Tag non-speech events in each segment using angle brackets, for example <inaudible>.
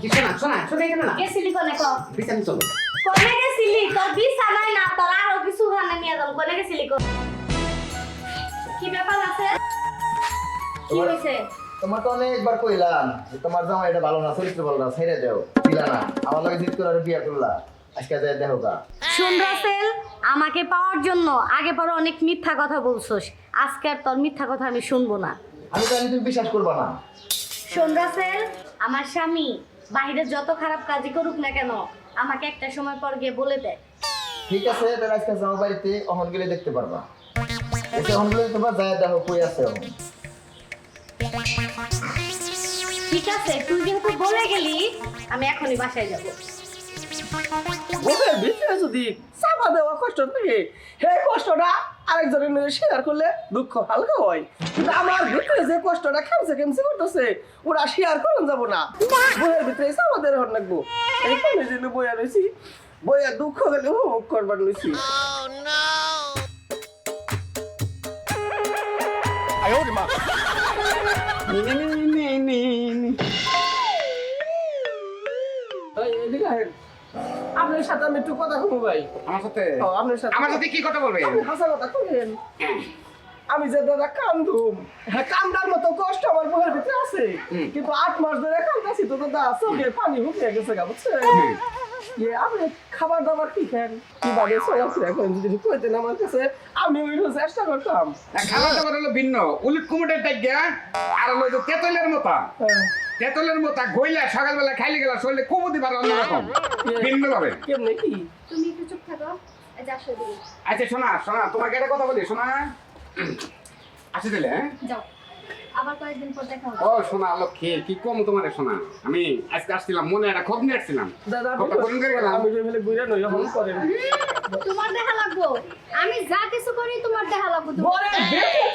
কি শোনা শোনা শোনা? এখানে না গেছিলি কোনে ক বিছানি চলো কোনে গেছিলি তোর বিছানায় না তোর আরও কিছু খানা নিয়ে যাব কোনে গেছিলি কোন কি ব্যাপার আছে? কি তোমার- হয়েছে তোমার তো অনেকবার কইলাম যে তোমার জামা এটা ভালো না চরিত্র ভালো না ছেড়ে দাও। দিলা না আমার লগে জিত করে বিয়া করলা আজকে যাই দেখো কা শুন রাসেল আমাকে পাওয়ার জন্য আগে পরে অনেক মিথ্যা কথা বলছোস। আজকে আর তোর মিথ্যা কথা আমি শুনব না। আমি তো তুমি বিশ্বাস করবা না। শোন রাসেল আমার স্বামী বাইরে যত খারাপ কাজই করুক না কেন আমাকে একটা সময় পর গিয়ে বলে দেয়। ঠিক আছে তাহলে আজকে জামা বাড়িতে অহন গেলে দেখতে পারবা। এসে অহন গেলে তোমার যায় দেখো কই আছে অহন। ঠিক আছে তুই কিন্তু বলে গেলি আমি এখনই বাসায় যাব। ওদের ভিতরে যদি চাপা দেওয়া কষ্ট থাকে সেই কষ্টটা আরেকজনের নিয়ে শেয়ার করলে দুঃখ হালকা হয়। কিন্তু আমার ভিতরে যে কষ্টটা খেমছে খেমছে করতেছে ওরা শেয়ার করুন যাব না। বইয়ের ভিতরে এসে আমাদের হন লাগবো এইখানে যে বইয়া রয়েছি বইয়া দুঃখ গেলে উপভোগ করবার রয়েছি এই, <laughs> আপনার সাথে আমি একটু কথা কমু ভাই। আমার সাথে? আপনার সাথে। আমার সাথে কি কথা বলবে আপনি হাসা কথা কইেন আমি যে দাদা কান্দুম। হ্যাঁ কান্দার মতো কষ্ট আমার ভিতরে আছে। কিন্তু আট মাস ধরে কান্দাছি তো দাদা চোখে পানি হুকিয়ে গেছে গা বুঝছেন? আপনি খাবার দাবার কি খান চলাফেরা করেন যদি কইতেন আমার কাছে আমি ওই চেষ্টা করতাম। খাবার দাবার হলো ভিন্ন। উলিট কুমুটের টাইগা আর হলো তেতলের মতা। হ্যাঁ। তেতলের মতা গইলা সকালবেলা খাইলে গেলা শরীরে কুমুদি বার অন্যরকম ভিন্ন ভাবে। কেমনে কি? তুমি একটু চুপ থাকো। এই যা আসো দিকে। আচ্ছা শোনা শোনা তোমাকে একটা কথা বলি শোনা। আসে দিলে হ্যাঁ? যাও। আবার কয়েকদিন পর দেখা হবে। ও শোনা লক্ষ্মী কি কম তোমার শোনা? আমি আজকে আসছিলাম মনে একটা খোঁজ নিয়ে আসছিলাম। দাদা খবরটা কোন করে গেলাম। আমি যে ফেলে বুঝে নই এখন করেন তোমার দেখা লাগবো। আমি যা কিছু করি তোমার দেখা লাগবো। তোমার। বলে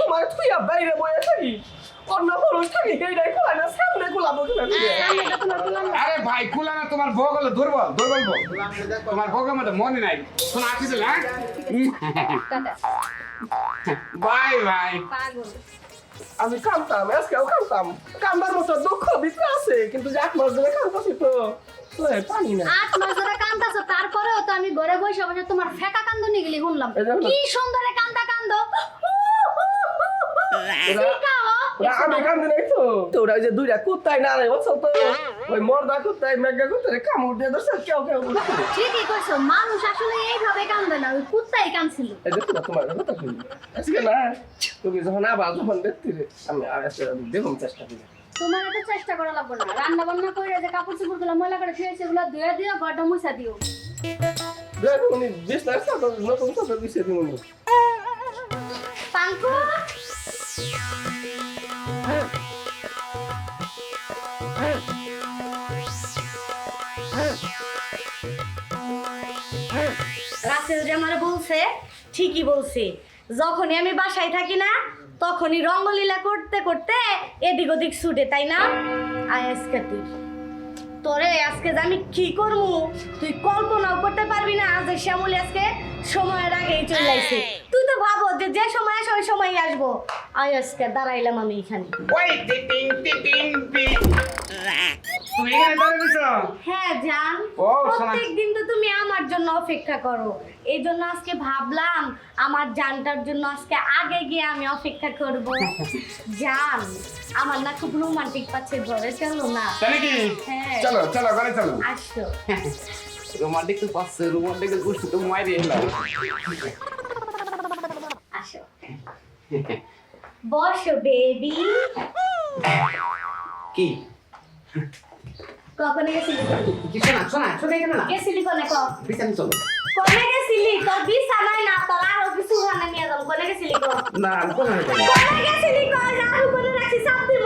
তোমার থুইয়া বাইরে বয়ে থাকি। অন্য পুরুষ থাকি এইটাই খোলা না সামনে গোলাবো কিনা দিয়ে সামনেটা তোমার তোমার না। আরে ভাই কুলা না তোমার ভোগ হলো দুর্বল দুর্বল ভোগ তোমার ভোগের মধ্যে মনে নাই। শোনা আসিস হ্যাঁ? Bye bye. আমি কামতাম আজকেও কামতাম কামবার মতো দুঃখ ভিতরে আছে কিন্তু যে এক মাস ধরে কামতাছি তো তারপরেও তো আমি ঘরে বসে বসে তোমার ফেকা কান্দনি গেলি শুনলাম। কি সুন্দরে কান্দা কান্দ। আমি কান্দি নাই তো। তো ওই যে দুইটা কুত্তাই না রে বলছো তো। ওই মর্দা কুত্তাই মেঘা কুত্তাই কামড় দিয়ে ধরছে কেউ কেউ। ঠিকই কইছো মানুষ আসলে এইভাবে কান্দে না ওই কুত্তাই কান্দছিল এই দেখো না তোমার কথা শুনি আজকে না তুমি যখন আবার যখন দেখতে রে, আমি দেখুন চেষ্টা করি। তোমার এত চেষ্টা করা লাগবে না। রান্না বান্না করে যে কাপড় চোপড়গুলো ময়লা করে শুয়েছে ওগুলো ধুয়ে দিও গড়টা মুছা দিও। দেখো উনি বিছনার চাদর নতুন চাদর দিছে তুমি পাঙ্কু রাসেল যে আমার বলছে ঠিকই বলছে। যখনই আমি বাসায় থাকি না তখনই রঙ্গলীলা করতে করতে এদিক ওদিক ছুটে তাই না? আয় আজকে তুই। তোরে আজকে যে আমি কি করব? তুই কল্পনাও করতে পারবি না যে শ্যামলি আজকে সময়ের আগেই চলে আসছে তুই তো ভাবো যে যে সময় আসে ওই সময় আসব। আয় আজকে দাঁড়াইলাম আমি এখানে। অপেক্ষা করো। এই জন্য আজকে ভাবলাম আমার জানটার জন্য আজকে আগে গিয়ে আমি অপেক্ষা করব। জান আমার না খুব রোমান্টিক পাচ্ছে ঘরে চলো না। তাহলে কি হ্যাঁ। চলো চলো ঘরে চলো। আসো। রোমান্টিক তো পাচ্ছে রোমান্টিক গোষ্ঠী তো মাইরে এলাম। আসো। বসো বেবি কি? কখন গেছিলি কি? শোনা শোনা শোনা এখানে না। গেছিলি কোনে ক? বিছানি চলো। কোনে গেছিলি তোর বিছানায় না তোর আরও কিছু খানা নিয়ে যাব। কোনে গেছিলি ক না আমি কোথায় কোনে গেছিলি ক আরও কোনে রাখছি চাপ দিব।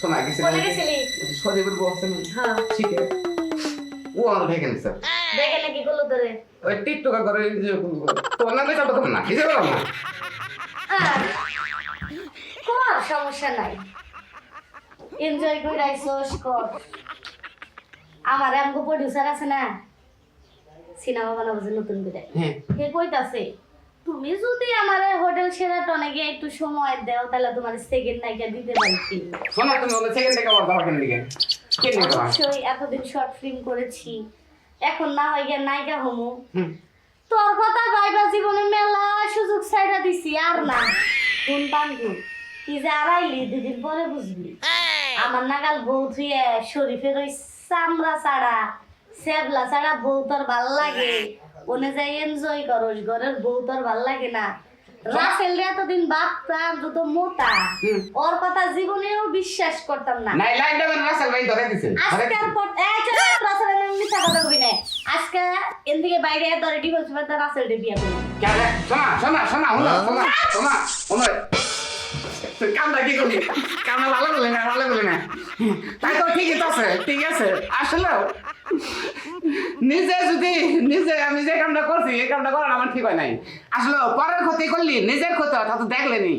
শোনা গেছি কোনে গেছিলি সজীবের বসে হ্যাঁ। শিখে ও আমার ভেকেন স্যার দেখে নাকি গুলো ধরে। ওই টিকটকা করে তোমার নামে চাপা তোমার না কিছু বলো না। কর সমস্যা নাই। এনজয় করে আইসোস কর। আমার আমগো প্রডিউসার আছে না সিনেমা বানাবো যে নতুন করে। হ্যাঁ। কইতাছে তুমি যদি আমার হোটেল সেরাটনে গিয়ে একটু সময় দাও তাহলে তোমার সেকেন্ড নাইকা দিতে পারি শোনা তুমি ওদের সেকেন্ড যাওয়া কেন অবশ্যই এতদিন শর্ট ফিল্ম করেছি। এখন না হয় গিয়ে নায়িকা হমু। তোর কথা ভাইবা জীবনে মেলা সুযোগ সাইডা দিছি আর না। কোন পাঙ্গু কি যে আড়াইলি দুদিন পরে বুঝবি আমার নাগাল বউ থুয়ে শরীফের ওই চামড়া ছাড়া সেবলা ছাড়া বউ তোর ভালো লাগে। ওনে যাই এনজয় করস ঘরের বউ তোর ভালো লাগে না। রাসেল রে এতদিন বাপতাম যত মোটা ওর কথা জীবনেও বিশ্বাস করতাম না। নাই লাইন দেবেন রাসেল ভাই ধরে দিছে আজকের পর এই চল রাসেল আমি মিথ্যা কথা কই না। আজকে এন থেকে বাইরে ধরে ডিভোর্স পেতে রাসেল ডে বিয়ে করব। কে রে? শোনা শোনা শোনা শোনা শোনা শোনা শোনা। তুই কামটা কি করলি কামটা ভালো করলি না, ভালো করলি না? তাই তো ঠিকই তো আছে, ঠিক আছে, আসলে। নিজে যদি, নিজে আমি যে কামটা করছি, এই কামটা করার আমার ঠিক হয় নাই। আসলে, পরের ক্ষতি করলি, নিজের ক্ষতি তো দেখলেনি।